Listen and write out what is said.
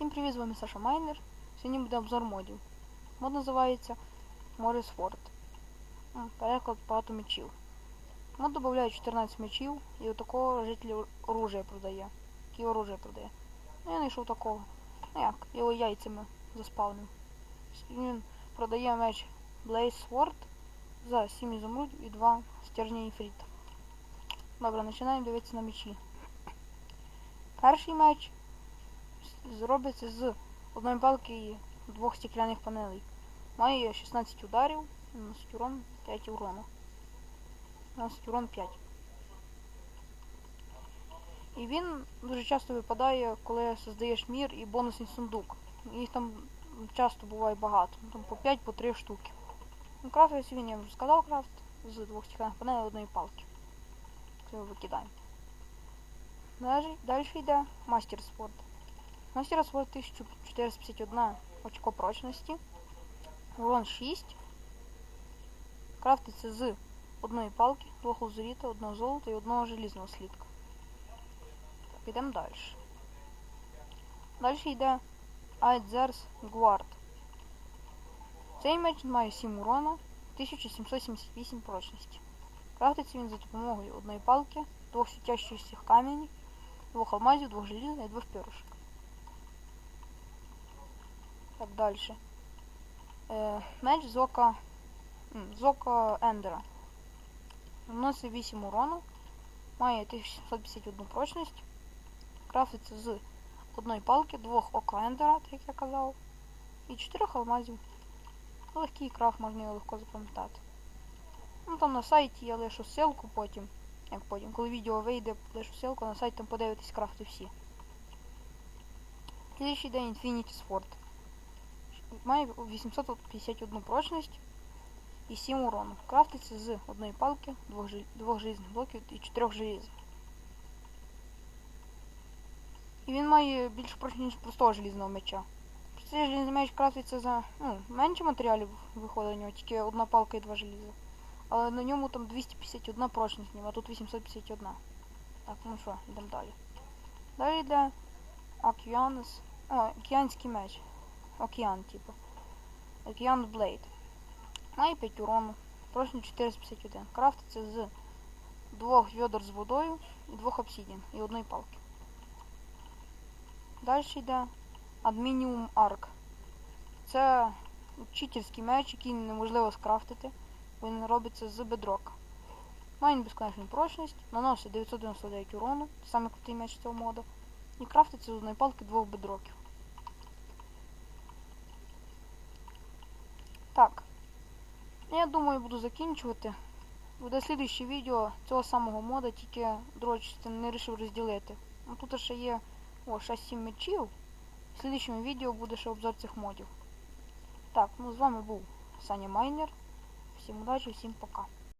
Всім привіт, з вами Саша Майнер. Сьогодні буде обзор модів. Мод називається Морис Форд. Переклад багато мечів. Мод додає 14 мечів і отакого житель оружия продає. Який оружие продає. Ну я знайшов такого. Ну як, його яйцями заспавнив. Він продає меч Blaze Sword за 7 ізумрудів і 2 стержня іфріта. Добре, починаємо дивитися на мечі. Перший меч зробиться з одної палки і двох стекляних панелей. Має 16 ударів, наносить урон 5 урону. Наносить урон 5. І він дуже часто випадає, коли создаєш мір і бонусний сундук. Їх там часто буває багато. Там по 5 по 3 штуки. Ну, крафтиться він, я вже сказав, крафт з двох стекляних панелей одної палки. Це його викидаємо. Далі, йде мастер спорту. Мастера свой 1451 очко прочності. Урон 6. Крафтиться з одної палки, двох лазуріта, одного золота і одного желізного слідка. Так, йдемо далі. Далі йде Айдзерс Гуард. Цей меч має 7 урона, 1778 прочності. Крафтиться він за допомогою одної палки, двох світящихся каменів, двох алмазів, двох желізних і двох перышек. Так, далі. Е, меч Зока. м, Зока Ендера. Наносить 8 урону. Має 1751 прочність. Крафтиться з одної палки, двох ока Ендера, так як я казав. І 4 алмазів. Легкий крафт, можна його легко запам'ятати. Ну там на сайті я лишу ссылку потім. Як потім, коли відео вийде, лишу ссылку на сайт, там подивитись крафти всі. Слідчий день Infinity Sword. Має 851 прочність і 7 урону. Крафтиться з одної палки, двох, жел... двох желізних блоків і чотирьох желіз. І він має більшу прочність, ніж простого желізного меча. Цей желізний меч крафтиться за ну, менше матеріалів виходить у нього, тільки одна палка і два желіза. Але на ньому там 251 прочність, а тут 851. Так, ну що, йдемо далі. Далі йде Океанус. О, океанський меч. Океан, типу. Океан Блейд. Має 5 урону. Прочність 451. Крафтиться з двох відер з водою і двох обсідін і одної палки. Далі йде Адмініум Арк. Це читерський меч, який неможливо скрафтити. Він робиться з бедрока. Має безконечну прочність, наносить 999 урону, саме крутий меч цього мода. І крафтиться з одної палки двох бедроків. Так. Я думаю, буду закінчувати. Буде слідуще відео цього самого мода, тільки частина не вирішив розділити. Ну тут ще є о, 6-7 мечів. В слідчому відео буде ще обзор цих модів. Так, ну з вами був Саня Майнер. Всім удачі, всім пока.